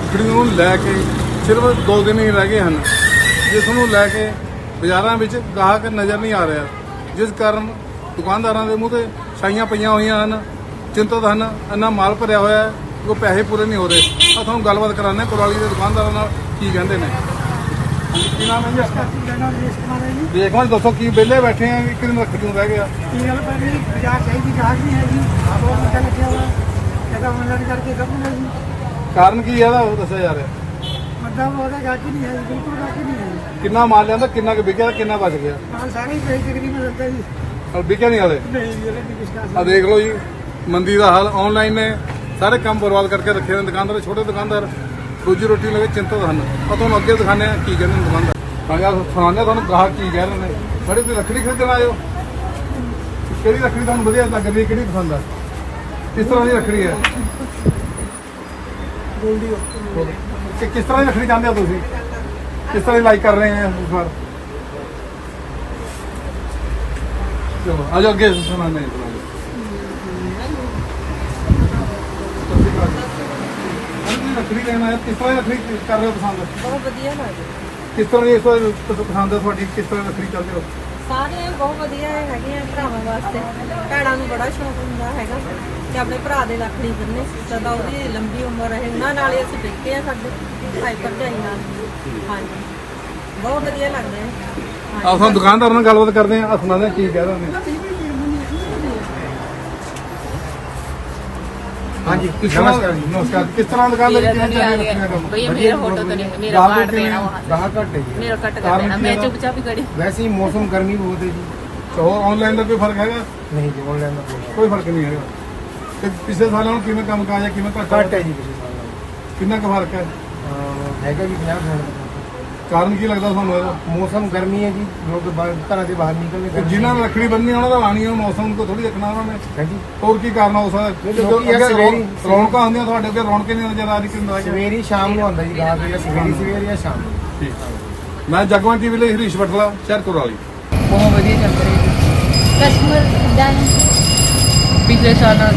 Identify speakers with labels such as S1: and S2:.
S1: ਰੱਖੜੀ ਨੂੰ ਲੈ ਕੇ ਸਿਰਫ 2 ਦਿਨ ਹੀ ਰਹਿ ਗਏ ਹਨ। ਜਿਸ ਨੂੰ ਲੈ ਕੇ ਬਾਜ਼ਾਰਾਂ ਵਿੱਚ ਗਾਹਕ ਨਜ਼ਰ ਨਹੀਂ ਆ ਰਿਹਾ। ਜਿਸ ਕਾਰਨ ਦੁਕਾਨਦਾਰਾਂ ਦੇ ਮੂੰਹ ਤੇ ਛਾਈਆਂ ਪਈਆਂ ਹੋਈਆਂ ਹਨ। ਚਿੰਤਤ ਹਨ, ਇੰਨਾ ਮਾਲ ਭਰਿਆ ਹੋਇਆ ਹੈ ਉਹ ਪੈਸੇ ਪੂਰੇ ਨਹੀਂ ਹੋ ਰਹੇ। ਆ ਤੁਹਾਨੂੰ ਗੱਲਬਾਤ ਕਰਾਉਂਦੇ ਹਾਂ, ਕੁਰਾਲੀ ਦੇ ਦੁਕਾਨਦਾਰਾਂ ਨਾਲ ਕੀ ਕਹਿੰਦੇ ਨੇ। ਕੀ ਨਾਮ ਹੈ ਜੀ ਆਪਕਾ?
S2: ਲੈਣਾ
S1: ਦੇਖੋ ਜੀ ਦੱਸੋ ਕੀ ਵਿਹਲੇ ਬੈਠੇ ਆ ਇੱਕ ਦਿਨ ਰੱਖੜੀ ਨੂੰ ਰਹਿ ਗਿਆ।
S2: ਕੀ ਗੱਲ ਪਰ ਨਹੀਂ ਬਾਜ਼ਾਰ ਚਾਹੀਦੀ, ਗਾਹਕ ਨਹੀਂ ਹੈ ਜੀ। ਬਹੁਤ ਮੱਥਾ ਲੱਗਿਆ ਹੋਇਆ ਇਹਦਾ ਆਨਲਾਈਨ ਕਰਕੇ ਕਰੂੰਗਾ ਜੀ।
S1: ਕਾਰਨ ਕੀ ਹੈ ਇਹਦਾ? ਉਹ ਦੱਸਿਆ ਜਾ ਰਿਹਾ
S2: ਮਤਲਬ ਉਹਦਾ ਗਾਹਕ ਹੀ ਨਹੀਂ ਹੈ ਜੀ, ਬਿਲਕੁਲ ਗਾਹਕ ਹੀ ਨਹੀਂ ਹੈ ਜੀ।
S1: ਕਿੰਨਾ ਮਾਲ ਲਿਆਂਦਾ ਕਿੰਨਾ ਕੁ ਵਿਕਿਆ ਕਿੰਨਾ ਬਚ ਗਿਆ?
S2: ਮਾਲ ਸਾਰੇ ਹੀ ਪੇਜ ਤਕਰੀਬਨ ਲੱਗਦਾ ਜੀ।
S1: ਔਰ ਵਿਕਿਆ ਨਹੀਂ ਹਲੇ?
S2: ਨਹੀਂ ਜੀ ਇਹਦੇ ਦੀ ਵਿਸ਼ਵਾਸ
S1: ਆ ਦੇਖ ਲਓ ਜੀ ਮੰਦੀ ਦਾ ਹਾਲ ਆਨਲਾਈਨ ਨੇ। ਸਾਰੇ ਕੰਮ ਬਰਬਾਦ ਕਰਕੇ ਰੱਖੇ ਨੇ ਦੁਕਾਨਦਾਰ ਛੋਟੇ ਦੁਕਾਨਦਾਰ। ਰੋਜੀ ਰੋਟੀ ਲਵੇ ਚਿੰਤਤ ਹਨ। ਆ ਤੁਹਾਨੂੰ ਅੱਗੇ ਦਿਖਾਣੇ ਆ ਕੀ ਕਹਿੰਦੇ ਨੇ ਦੁਕਾਨਦਾਰ। ਹਾਂ ਯਾਰ ਸੁਣਾਉਂਦੇ ਆ ਤੁਹਾਨੂੰ ਗਾਹਕ ਕੀ ਕਹਿ ਰਹੇ ਨੇ। ਬੜੇ ਤੁਸੀਂ ਰੱਖੜੀ ਖਰੀਦਣ ਆਇਓ ਕਿਹੜੀ ਰੱਖੜੀ ਤੁਹਾਨੂੰ ਵਧੀਆ ਲੱਗ ਰਹੀ ਹੈ ਕਿਹੜੀ ਪਸੰਦ ਆ? ਕਿਸ ਤਰ੍ਹਾਂ ਦੀ ਰੱਖੜੀ ਹੈ। ਕਿ ਕਿਸ ਤਰ੍ਹਾਂ ਦੀ ਰੱਖੜੀ ਚਾਹੁੰਦੇ ਹੋ ਤੁਸੀਂ? ਕਿਸ ਤਰ੍ਹਾਂ ਦੀ ਲਾਈਕ ਕਰ ਰਹੇ ਆ ਇਸ ਵਾਰ? ਚਲੋ ਆ ਜਾਓ ਅੱਗੇ ਹਾਂ। ਰੱਖੜੀ ਲੈਣਾ ਹੈ ਕਿਸ ਤਰ੍ਹਾਂ ਰੱਖੜੀ ਕਰ ਰਹੇ ਹੋ ਪਸੰਦ?
S3: ਬਹੁਤ ਵਧੀਆ ਲੱਗਦਾ।
S1: ਕਿਸ ਤਰ੍ਹਾਂ ਦੀ ਇਸ ਵਾਰ ਪਸ- ਪਸੰਦ ਹੈ ਤੁਹਾਡੀ? ਕਿਸ ਤਰ੍ਹਾਂ ਦੀ ਰੱਖੜੀ ਚੱਲਦੇ ਹੋ?
S3: ਸਾਰੇ ਬਹੁਤ ਵਧੀਆ ਹੈਗੇ ਆ ਭਰਾਵਾਂ ਵਾਸਤੇ। ਭੈਣਾਂ ਨੂੰ ਬੜਾ ਸ਼ੌਕ ਹੁੰਦਾ ਹੈਗਾ ਕਿ ਆਪਣੇ ਭਰਾ ਦੇ ਲੱਖੜੀ ਬੰਨੇ। ਸਦਾ ਉਹਦੀ ਲੰਬੀ ਉਮਰ ਰਹੇ ਉਹਨਾਂ ਨਾਲ ਹੀ ਅਸੀਂ ਬੈਠੇ ਆ ਸਾਡੇ, ਭਾਈ ਭਰਜਾਈ ਨਾਲ। ਹਾਂਜੀ। ਬਹੁਤ ਵਧੀਆ ਲੱਗਦਾ ਹੈ।
S1: ਆਹ ਤੁਹਾਨੂੰ ਦੁਕਾਨਦਾਰ ਨਾਲ ਗੱਲਬਾਤ ਕਰਦੇ ਆ ਆ, ਕੀ ਕਹਿ ਰਹੇ ਨੇ?
S4: ਹਾਂਜੀ
S1: ਨਮਸਕਾਰ ਜੀ ਨਮਸਕਾਰ ਕਿਸ ਤਰ੍ਹਾਂ ਦੁਕਾਨ ਦੇ
S5: मेरा
S1: ਵਿੱਚ
S5: तो नहीं आ
S1: ਚੱਲ
S5: गया
S1: ਰਿਹਾ
S5: भैया मेरा फोटो तो नहीं मेरा
S1: गाहकों
S5: काट
S1: के लिए
S5: देना वहाँ से
S4: ਗਾਹਕ ਘੱਟ ਹੈ ਜੀ
S5: मेरा कट
S1: कारण
S5: कर देना
S1: क्या
S5: मैं
S1: है?
S5: चुपचाप ही खड़ी
S4: ਵੈਸੇ ਹੀ ਮੌਸਮ ਗਰਮੀ ਬਹੁਤ ਹੈ ਜੀ
S1: ਹੋਰ ਆਨਲਾਈਨ ਦਾ ਕੋਈ ਫਰਕ ਹੈਗਾ
S4: ਨਹੀਂ ਜੀ ਆਨਲਾਈਨ ਦਾ ਕੋਈ
S1: ਕੋਈ ਫਰਕ ਨਹੀਂ ਹੈਗਾ ਤੇ ਪਿਛਲੇ ਸਾਲਾਂ ਨੂੰ ਕਿਵੇਂ ਕੰਮ ਕਾਜ ਹੈ ਕਿਵੇਂ ਘੱਟ
S4: ਘੱਟ ਹੈ ਜੀ ਪਿਛਲੇ ਸਾਲ ਨਾਲੋਂ।
S1: ਕਿੰਨਾ ਕੁ ਫਰਕ ਹੈ
S4: ਅਹ ਹੈਗਾ ਵੀ 50 percent
S1: ਕਾਰਨ ਕੀ ਲੱਗਦਾ ਤੁਹਾਨੂੰ ਇਹਦਾ?
S4: ਮੌਸਮ ਗਰਮੀ ਹੈ ਜੀ। ਲੋਕ ਘਰਾਂ ਦੇ ਬਾਹਰ ਨਿਕਲਨੇ
S1: ਤੇ ਜਿਨ੍ਹਾਂ ਨੇ ਰੱਖੜੀ ਬੰਨੀ ਉਹਨਾਂ ਦਾ ਆਣੀ ਹੈ ਮੌਸਮ ਨੂੰ ਥੋੜੀ ਰੱਖਣਾ ਉਹਨਾਂ ਨੇ। ਹੋਰ ਕੀ ਕਾਰਨ ਹੋ ਸਕਦਾ ਰੌਣਕਾਂ ਹੁੰਦੀਆਂ ਤੁਹਾਡੇ ਅੱਗੇ ਰੌਣਕਾਂ ਨਹੀਂ ਨਜ਼ਰ ਆ ਰਹੀ ਕਿੰਨਾ
S4: ਸਵੇਰੀ ਸ਼ਾਮ ਨੂੰ ਆਉਂਦਾ ਜੀ ਰਾਤ ਵੇਲੇ ਸਵੇਰੀ ਸਵੇਰੀ ਜਾਂ ਸ਼ਾਮ ਠੀਕ।
S1: ਮੈਂ ਜਗਵਾਂ ਟੀਵੀ ਲਈ ਹਰੀਸ਼ ਬਟਲਾ ਸ਼ਹਿਰ ਕੋਰਾਲੀ
S5: ਬਹੁਤ ਵਧੀਆ ਚੱਲ ਰਹੀ ਹੈ
S6: ਕਸਟਮਰ
S5: ਇਦਾਂ ਪਿਛਲੇ ਸਾਲ ਨਾਲ